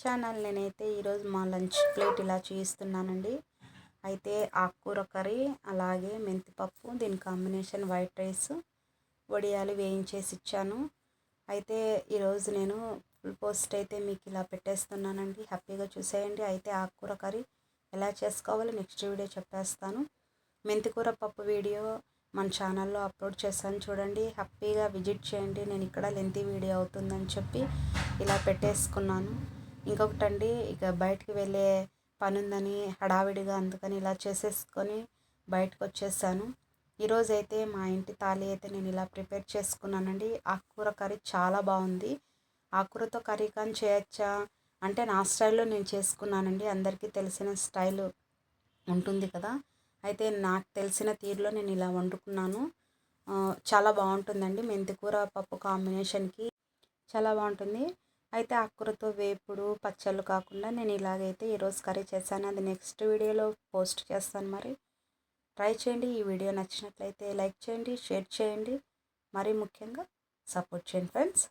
Channel నేనైతే ఈరోజు మా లంచ్ ప్లేట్ ఇలా చూపిస్తున్నానండి అయితే ఆకుకూర కర్రీ అలాగే మెంతిపప్పు దీని కాంబినేషన్ వైట్ రైస్ వడియాలు వేయించేసి ఇచ్చాను. అయితే ఈరోజు నేను ఫుల్ పోస్ట్ అయితే మీకు ఇలా పెట్టేస్తున్నానండి. హ్యాపీగా చూసేయండి. అయితే ఆకుకూర కర్రీ ఎలా చేసుకోవాలో నెక్స్ట్ వీడియో చెప్పేస్తాను. మెంతికూర పప్పు వీడియో మన ఛానల్లో అప్లోడ్ చేశాను చూడండి. హ్యాపీగా విజిట్ చేయండి. నేను ఇక్కడ లెంతీ వీడియో అవుతుందని చెప్పి ఇలా పెట్టేసుకున్నాను. ఇంకొకటండి ఇక బయటికి వెళ్ళే పని ఉందని హడావిడిగా అందుకని ఇలా చేసేసుకొని బయటకు వచ్చేసాను ఈరోజైతే మా ఇంటి తాళి అయితే నేను ఇలా ప్రిపేర్ చేసుకున్నానండి. ఆకుకూర కర్రీ చాలా బాగుంది ఆకుకూరతో కర్రీ కానీ చేయొచ్చా అంటే నా స్టైల్లో నేను చేసుకున్నానండి. అందరికీ తెలిసిన స్టైల్ ఉంటుంది కదా. అయితే నాకు తెలిసిన తీరులో నేను ఇలా వండుకున్నాను. చాలా బాగుంటుందండి మెంతికూర పప్పు కాంబినేషన్కి. చాలా బాగుంటుంది అయితే ఆకుకూరతో వేపుడు పచ్చళ్ళు కాకుండా నేను ఇలాగైతే ఈరోజు కర్రీ చేశాను. అది నెక్స్ట్ వీడియోలో పోస్ట్ చేస్తాను మరి. ట్రై చేయండి. ఈ వీడియో నచ్చినట్లయితే లైక్ చేయండి షేర్ చేయండి. మరీ ముఖ్యంగా సపోర్ట్ చేయండి ఫ్రెండ్స్.